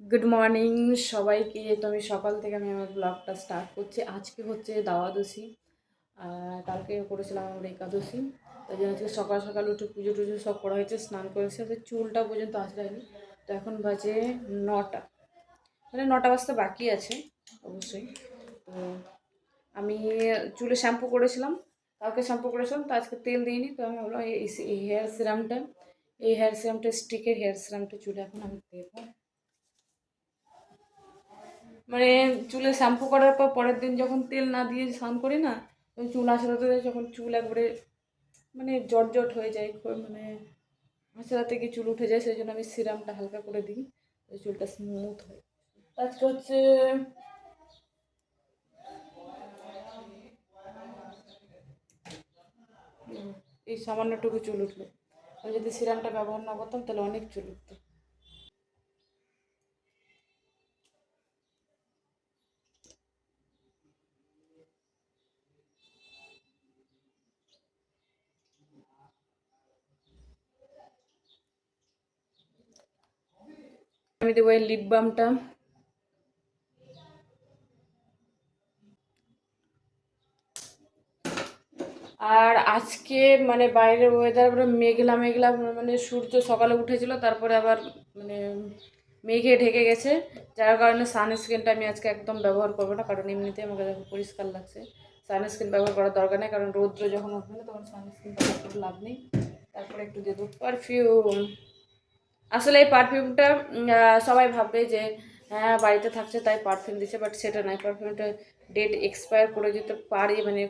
Good morning সবাইকে। তো আমি সকাল থেকে আমি আমার ব্লগটা স্টার্ট করছি। আজকে হচ্ছে দাওয়াদশী কালকে করেছিলাম আমরা একাদশী। তাই জন্য আজকে সকাল সকাল উঠে পুজো টুজো সব করা হয়েছে, স্নান করেছে তো চুলটা পর্যন্ত আসলাইনি তো এখন বাজে নটা। মানে নটা বাজতে বাকি আছে, অবশ্যই। তো আমি চুলে শ্যাম্পু করেছিলাম। কালকে শ্যাম্পু করেছিলাম, তো আজকে তেল দিইনি। তো আমি ভাবলাম এই এই হেয়ার সিরামটা এই হেয়ার সিরামটা স্টিকের হেয়ার সিরামটা চুলে এখন আমি দেবো। মানে চুলে শ্যাম্পু করার পর পরের দিন যখন তেল না দিয়ে স্নান করি না চুল আসাতে যখন চুল একবারে মানে জট জট হয়ে যায় মানে আসাতে থেকে চুল উঠে যায়, সেই জন্য আমি সিরামটা হালকা করে দিই চুলটা স্মুথ হয়। আজকে হচ্ছে এই সামান্যটুকু চুল উঠল। আমি যদি সিরামটা ব্যবহার না করতাম, তাহলে অনেক চুল উঠতো। আমি দেবো এই লিপ বামটা আর আজকে মানে বাইরের ওয়েদার পুরো মেঘলা মেঘলা মানে সূর্য সকালে উঠেছিল, তারপরে আবার মানে মেঘে ঢেকে গেছে। যার কারণে সানস্ক্রিনটা আমি আজকে একদম ব্যবহার করব না, কারণ এমনিতে আমাকে দেখো পরিষ্কার লাগছে। সানস্ক্রিন ব্যবহার করার দরকার নেই, কারণ রৌদ্র যখন উঠবে না, তখন সানস্ক্রিন ব্যবহার করে লাভ নেই। তারপরে একটু দিয়ে দেবো পারফিউম আসলে এই পারফিউমটা সবাই ভাববে যে হ্যাঁ বাড়িতে থাকছে তাই পারফিউম দিচ্ছে বাট সেটা নয়। পারফিউমটা ডেট এক্সপায়ার করে যেতে পারি মানে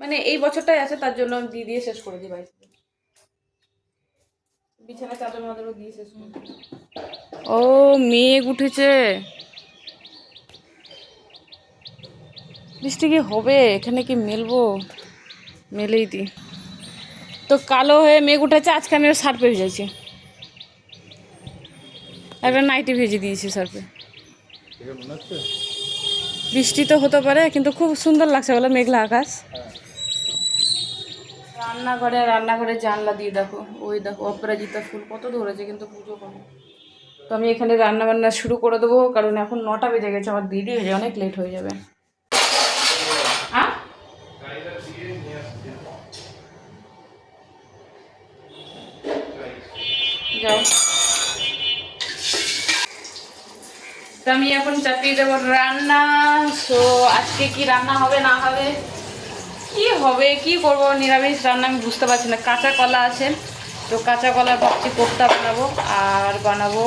মানে এই বছরটাই আছে, তার জন্য দিয়ে দিয়ে শেষ করে দিই বাড়িতে। বিছানা চাদর মাদরও দিয়ে শেষ ও, মেঘ উঠেছে। বৃষ্টি কি হবে? এখানে কি মেলবো? মেলেই দিই। তো কালো হয়ে মেঘ উঠেছে, আজকে আমি সার্ফে ভিজাইছি একটা নাইটি ভেজে দিয়েছি সার্ফে। বৃষ্টি তো হতে পারে, কিন্তু খুব সুন্দর লাগছে বলো মেঘলা আকাশ। রান্নাঘরে রান্নাঘরে জানলা দিয়ে দেখো, ওই দেখো, অপরাজিতা ফুল কত ধরেছে, কিন্তু পুজো করে তো আমি এখানে রান্না বান্না শুরু করে দেবো, কারণ এখন নটা বেজে গেছে, আমার দিদি হয়ে যায়, অনেক লেট হয়ে যাবে। যাও। আমি এখন চাপিয়ে দেবো রান্না। সো আজকে কি রান্না হবে, না হবে? কি হবে, কি করব? নিরামিষ রান্না আমি বুঝতে পারছি না। কাঁচা কলা আছে, তো কাঁচা কলা ভাবছি কোপ্তা বানাবো, আর বানাবো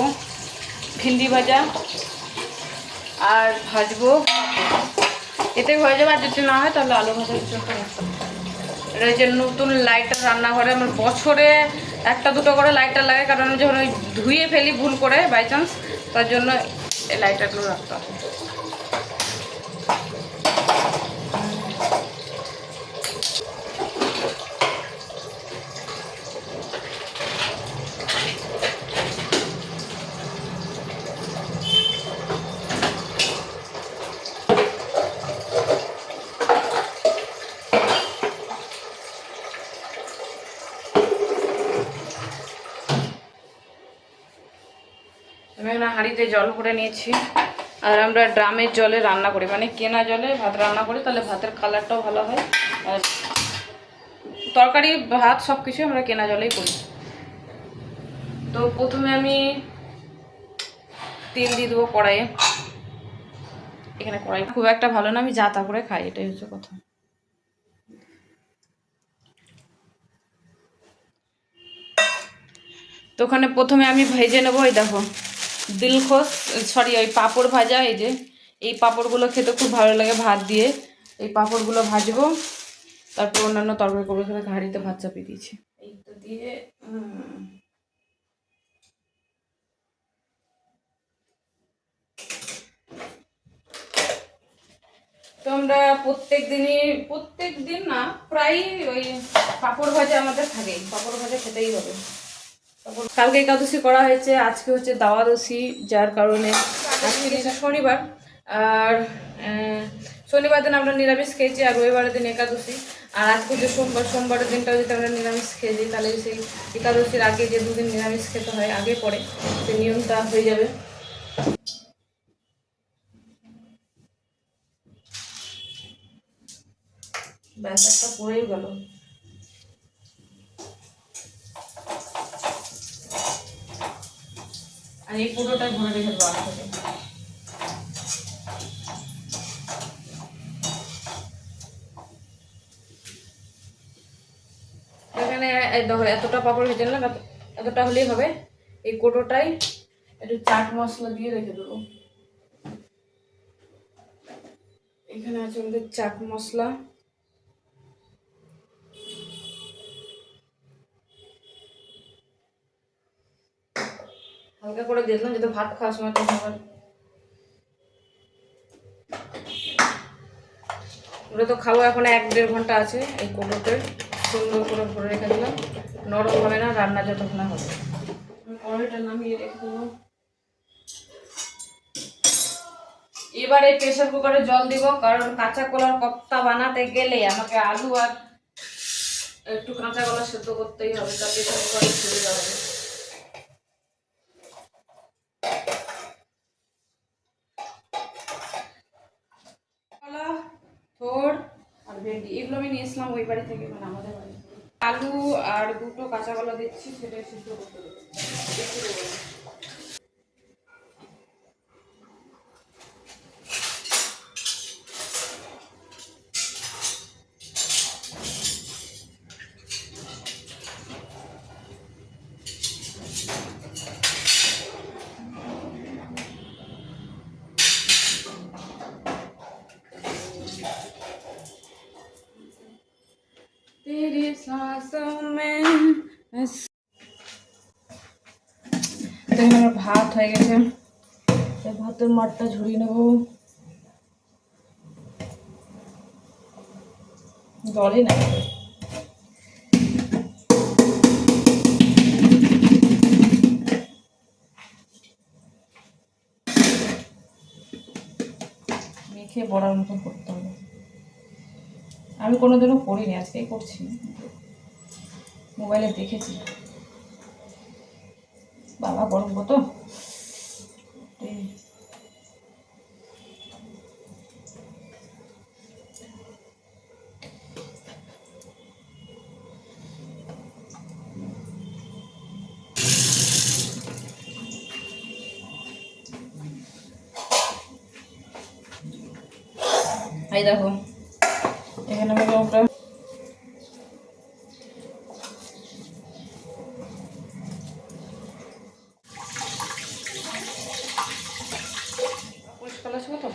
ভিন্ডি ভাজা, আর ভাজবো এতে হয়ে যাবে, আর যদি না হয়, তাহলে আলু ভাজা কিছু একটা করতে হবে। এটা হচ্ছে নতুন লাইটার রান্নাঘরে। আমার বছরে একটা দুটো করে লাইটার লাগে, কারণ যখন ওই ধুয়ে ফেলি ভুল করে বাই চান্স তার জন্য লাইটারগুলো রাখতে হবে। আমি জল ভরে নিয়েছি। আর আমরা ড্রামের জলে রান্না করি। মানে কেনা জলে ভাত রান্না করি, তাহলে ভাতের কালারটাও ভালো হয়। আর তরকারি, ভাত সব কিছু আমরা কেনা জলেই করি। তো প্রথমে আমি তেল দিয়ে দেবো কড়াইয়ে। এখানে কড়াই খুব একটা ভালো না, আমি যা তা করে খাই, এটাই হচ্ছে কথা। তো ওখানে প্রথমে আমি ভেজে নেব, এই দেখো। দিলখোস, সরি, ওই পাঁপড় ভাজা, এই যে, এই পাঁপড়গুলো খেতে খুব ভালো লাগে ভাত দিয়ে। এই পাঁপড়গুলো ভাজবো, তারপর অন্যান্য তরকারি করব, এখানে হাঁড়িতে ভাত চাপিয়ে দিয়েছি। এই তো দিয়ে তো আমরা প্রত্যেক দিনই প্রত্যেক দিন না প্রায় ওই পাঁপড় ভাজা আমাদের থাকেই, পাঁপড় ভাজা খেতেই হবে। কালকে একাদশী করা হয়েছে, আজকে হচ্ছে দাওয়াদশী যার কারণে আজকে শনিবার। আর শনিবার দিন আমরা নিরামিষ খেয়েছি আর রবিবারের দিন একাদশী। আর আজকে যে সোমবার, সোমবারের দিনটাও যদি আমরা নিরামিষ খেয়ে দিই, তাহলে সেই একাদশীর আগে যে দুদিন নিরামিষ খেতে হয়, আগে পরে সেই নিয়মটা হয়ে যাবে। ব্যাস, একটা পড়েই গেল। আর এই পুরোটাই ভরে রেখে দেবো আগে এখানে দেখো, এতটা পাপড় ভেজে নিলাম, এত- এতটা হলেই হবে। এই কোটোটাই একটু চাট মশলা দিয়ে রেখে দেবো। এখানে আছে আমাদের চাট মশলা। হালকা করে দিয়ে দিলাম ভাত খাওয়ার সময় তখন আবার ওটা তো খাব, এখন এক দেড় ঘণ্টা আছে এই কোটোতে। সুন্দর করে ভরে রেখে দিলাম। নরম হবে না, রান্না যতক্ষণ হবে। কড়াইটা নামিয়ে রেখে দেবো। এবার এই প্রেশার কুকারে জল দিব, কারণ কাঁচা কলার কপ্তা বানাতে গেলে আমাকে আলু আর একটু কাঁচা কলা সেদ্ধ করতেই হবে তা প্রেশার কুকারে সুবিধা হবে কলা থোড় আর ভেন্ডি এগুলো আমি নিয়েছিলাম ওই বাড়ি থেকে মানে আমাদের বাড়ি। আলু আর দুটো কাঁচা কলা দিচ্ছি সেটা সিদ্ধ করতে দেবো এখানে আমার ভাত হয়ে গেছে। ভাতের মাঠটা ঝরিয়ে নেব। জলই না মেখে বড়ার মতন করতে হবে। আমি কোনোদিনও করিনি, আজকেই করছি। মোবাইলে দেখেছি। বাবা গরম কত এই। দেখো এখানে হলো ওটা পরিষ্কার আছে তো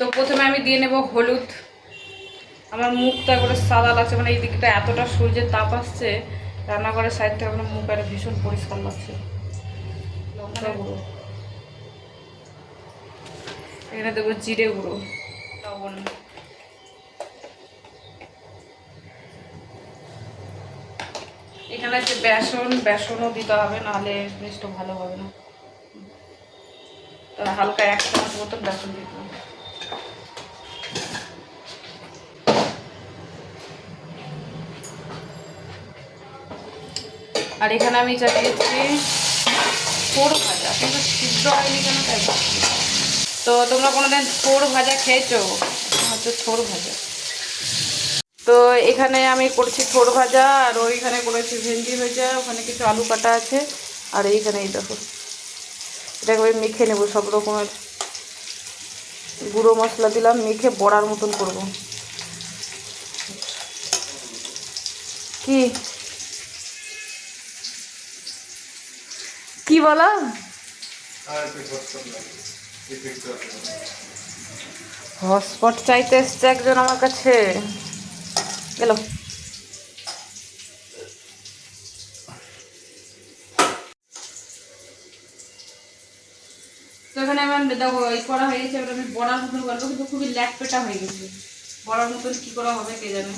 তো প্রথমে আমি দিয়ে নেব হলুদ। আমার মুখটা করে সাদা লাগছে মানে এই দিকটা এতটা সূর্যের তাপ আসছে রান্নাঘরের সাইড থেকে আমার মুখ একটা ভীষণ পরিষ্কার লাগছে। লঙ্কা গুঁড়ো। এখানে দেবো জিরে গুঁড়ো লবণ। এখানে আছে বেসন বেসনও দিতে হবে নাহলে জিনিসটা ভালো হবে না। তো হালকা এক চামচ মতন বেসন দিতে হবে। আর এখানে আমি চালিয়েছি ফোড় ভাজা। কিন্তু সিদ্ধ হয়নি কেন তাই তো তোমরা কোনোদিন থোড় ভাজা খেয়েছো? হচ্ছে ছোড় ভাজা। তো এখানে আমি করছি থোড় ভাজা, আর ওইখানে করেছি ভেন্ডি ভাজা, ওখানে কিছু আলু কাটা আছে, আর এইখানে এই দেখো। এটাকে আমি মেখে নেব সব রকমের। গুঁড়ো মশলা দিলাম, মেখে বড়ার মতন করব। কি? কি বলা? হটস্পট চাইতে এসছে একজন আমার কাছে। গেল। তো এখানে আমার দেখো, এই করা হয়ে গেছে, এবার আমি বড়ার মতন করব, কিন্তু খুবই ল্যাট পেটা হয়ে গেছে। বড়ার মতন কী করা হবে কে জানে?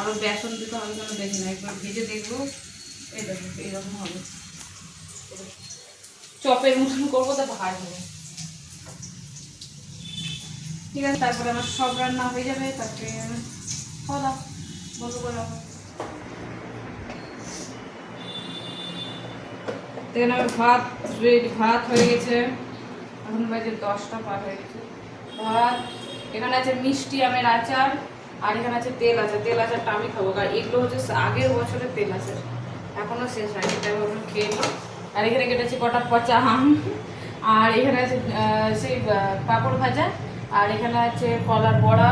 আরও বেসন দিতে হবে কেন দেখি না একবার ভেজে দেখব। এই দেখো, এইরকম হবে। চপের মতন করব তা হবে ঠিক আছে, তারপরে আমার সব রান্না হয়ে যাবে, তারপরে খাওয়া বন্ধ করে এখানে আমার ভাত রেডি ভাত হয়ে গেছে। এখন বাজে দশটা পার হয়ে গেছে। ভাত, এখানে আছে মিষ্টি আমের আচার, আর এখানে আছে তেল আচার। তেল আচারটা আমি খাব, কারণ এগুলো হচ্ছে আগের বছরের তেল আচার। এখনও শেষ হয়নি, তাই ভাবলাম খেয়ে নিই আর এখানে কেটেছি কটা পচা আম, আর এখানে আছে সেই পাঁপড় ভাজা, আর এখানে আছে কলার বড়া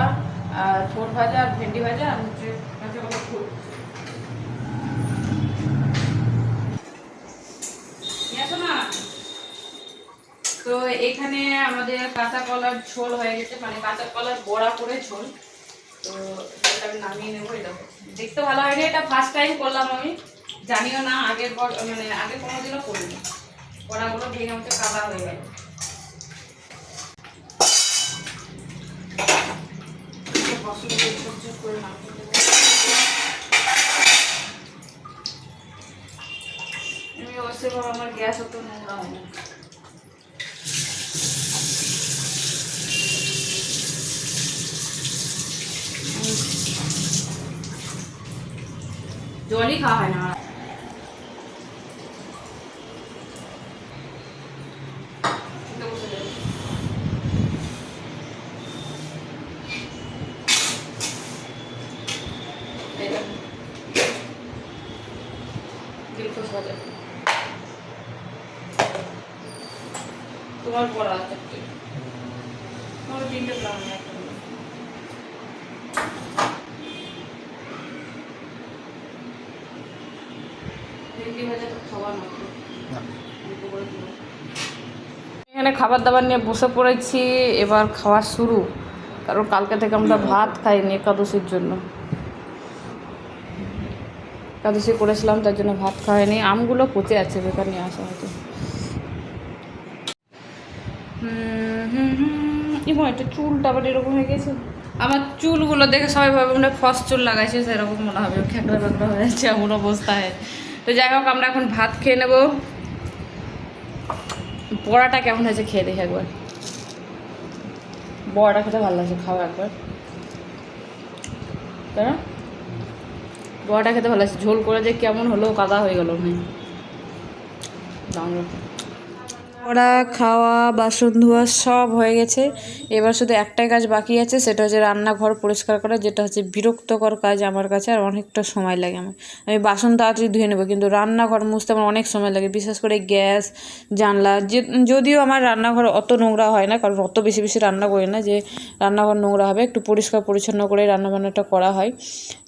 থোর ভাজা আর ভেন্ডি ভাজা, আর হচ্ছে তো এখানে আমাদের কাঁচা কলার ঝোল হয়ে গেছে মানে কাঁচা কলার বড়া করে ঝোল। তো নামিয়ে নেব এটা দেখতে ভালো হয়নি, এটা ফার্স্ট টাইম করলাম আমি। জানিও না, আগের পর মানে আগে কোনোদিনও করিনি। বড়াগুলো ভেঙে আমাকে কাদা হয়ে গেল। আমি আমার গ্যাস অত নোংরা জলই খাওয়া হয় না আমার। খেতে বসে যাবে। এই দেখো। তোমার আছে তোমার তিনটে। এখানে খাবার দাবার নিয়ে বসে পড়েছি এবার খাওয়া শুরু। কারণ কালকে থেকে আমরা ভাত খাইনি একাদশীর জন্য। একাদশী করেছিলাম, তার জন্য ভাত খাওয়াইনি। আমগুলো পচে আছে, বেকার নিয়ে আসা হয়তো। এবং একটা চুলটা আবার এরকম হয়ে গেছে। আমার চুলগুলো দেখে সবাই ভাবে মনে ফস চুল লাগাইছে, সেরকম মনে হবে। খেকড়া বেকড়া হয়ে যাচ্ছে এমন অবস্থায়। তো যাই হোক, আমরা এখন ভাত খেয়ে নেব। বড়াটা কেমন হয়েছে খেয়ে দেখি একবার। বড়াটা খেতে ভালো লাগছে, খাও একবার। না বড়াটা খেতে ভালো লাগছে। ঝোল করে যে কেমন হলো, কাদা হয়ে গেল দাঁড়ো পড়া খাওয়া, বাসন ধোয়া সব হয়ে গেছে। এবার শুধু একটাই কাজ বাকি আছে, সেটা হচ্ছে রান্নাঘর পরিষ্কার করা, যেটা হচ্ছে বিরক্তকর কাজ আমার কাছে, আর অনেকটা সময় লাগে আমার। আমি বাসন তাড়াতাড়ি ধুয়ে নেব, কিন্তু রান্নাঘর মুছতে আমার অনেক সময় লাগে, বিশেষ করে গ্যাস, জানলা, যে, যদিও আমার রান্নাঘর অত নোংরা হয় না, কারণ অত বেশি বেশি রান্না করি না যে, রান্নাঘর নোংরা হবে, একটু পরিষ্কার পরিচ্ছন্ন করে রান্নাবান্নাটা করা হয়।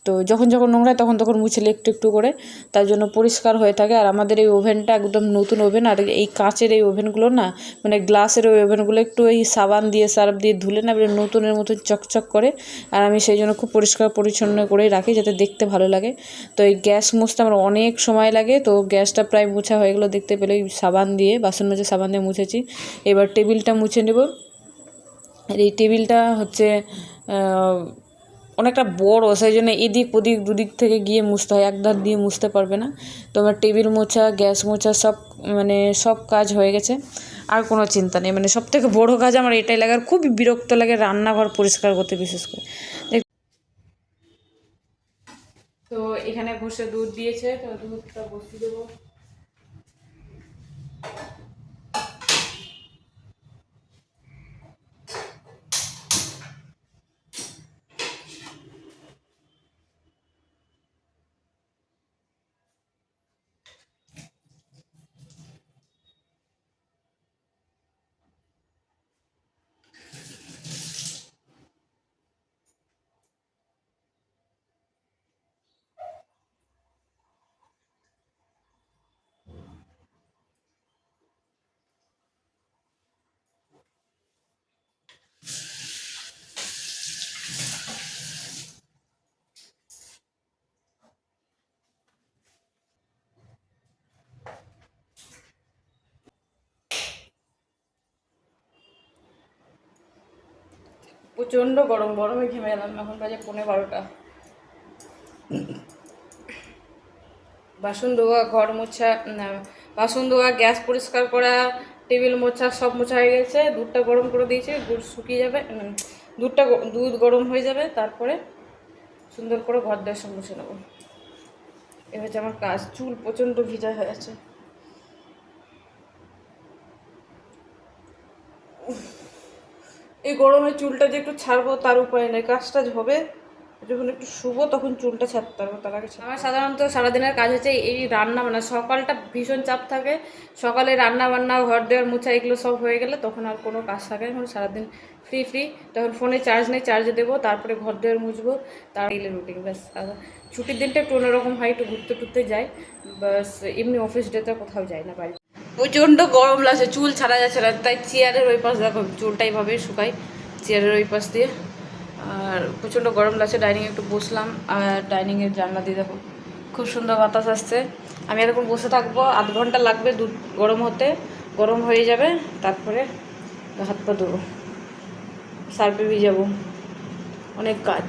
তো যখন যখন নোংরা তখন তখন মুছলে একটু একটু করে, তার জন্য পরিষ্কার হয়ে থাকে। আর আমাদের এই ওভেনটা একদম নতুন ওভেন, আর এই কাঁচের এই ওভেনগুলো না মানে গ্লাসের ওই ওভেনগুলো একটু এই সাবান দিয়ে, সার্ফ দিয়ে ধুলে না বেশ নতুনের মতো চকচক করে। আর আমি সেই জন্য খুব পরিষ্কার পরিচ্ছন্ন করেই রাখি যাতে দেখতে ভালো লাগে। তো এই গ্যাস মুছতে আমার অনেক সময় লাগে, তো গ্যাসটা প্রায় মুছা হয়ে গেলো দেখতে পেলে সাবান দিয়ে, বাসন মেজে সাবান দিয়ে মুছেছি। এবার টেবিলটা মুছে নেব। আর এই টেবিলটা হচ্ছে অনেকটা বড়, সেই জন্য এদিক ওদিক দুদিক থেকে গিয়ে মুছতে হয় এক ধার দিয়ে মুছতে পারবে না। তো আমার টেবিল মোছা, গ্যাস মোছা, সব মানে সব কাজ হয়ে গেছে, আর কোনো চিন্তা নেই। মানে সব থেকে বড়ো কাজ আমার এটাই লাগে, আর খুবই বিরক্ত লাগে রান্নাঘর পরিষ্কার করতে বিশেষ করে। তো এখানে বসে দুধ দিয়েছে, তো দুধটা বসিয়ে দেবো। প্রচণ্ড গরম, গরমে ঘেমে গেলাম এখন বাজে পৌনে বারোটা। বাসন ধোয়া, ঘর মোছা বাসন ধোয়া, গ্যাস পরিষ্কার করা, টেবিল মোছা, সব মোছা হয়ে গেছে। দুধটা গরম করে দিয়েছে, দুধ শুকিয়ে যাবে দুধটা দুধ গরম হয়ে যাবে। তারপরে সুন্দর করে ঘর দেওয়ার সঙ্গে বসে নেব। এ হচ্ছে আমার কাজ। চুল প্রচণ্ড ভিজা হয়ে আছে। এই গরমে চুলটা যে একটু ছাড়বো তার উপায় নেই কাজটা হবে। যখন একটু শুবো তখন চুলটা ছাড়তে পারব, তার আগে আমার সাধারণত সারাদিনের কাজ হচ্ছে এই রান্না বান্না। সকালটা ভীষণ চাপ থাকে, সকালে রান্না বান্না, ঘর দেওয়ার মুছা এগুলো সব হয়ে গেলে তখন আর কোনো কাজ থাকে না। এখন সারাদিন ফ্রি ফ্রি তখন ফোনে চার্জ নেই চার্জে দেবো, তারপরে ঘর দেওয়ার মুছবো, তার এলে রুটিন ব্যাস। ছুটির দিনটা একটু অন্যরকম হয়, একটু ঘুরতে টুরতে যাই বাস এমনি অফিস ডেতে কোথাও যাই না বাড়ি প্রচণ্ড গরম লাগছে, চুল ছাড়া যাচ্ছে না। তাই চেয়ারের ওই পাশ, দেখো চুলটা এইভাবে শুকাই, চেয়ারের ওই পাশ দিয়ে। আর প্রচণ্ড গরম লাগছে ডাইনিংয়ে একটু বসলাম, আর ডাইনিংয়ের জানলা দিয়ে দেখো, খুব সুন্দর বাতাস আসছে। আমি এরকম বসে থাকব, আধ ঘণ্টা লাগবে দুধ গরম হতে। গরম হয়ে যাবে, তারপরে হাত পা ধোবো, সার্ফে ভিজাবো, অনেক কাজ।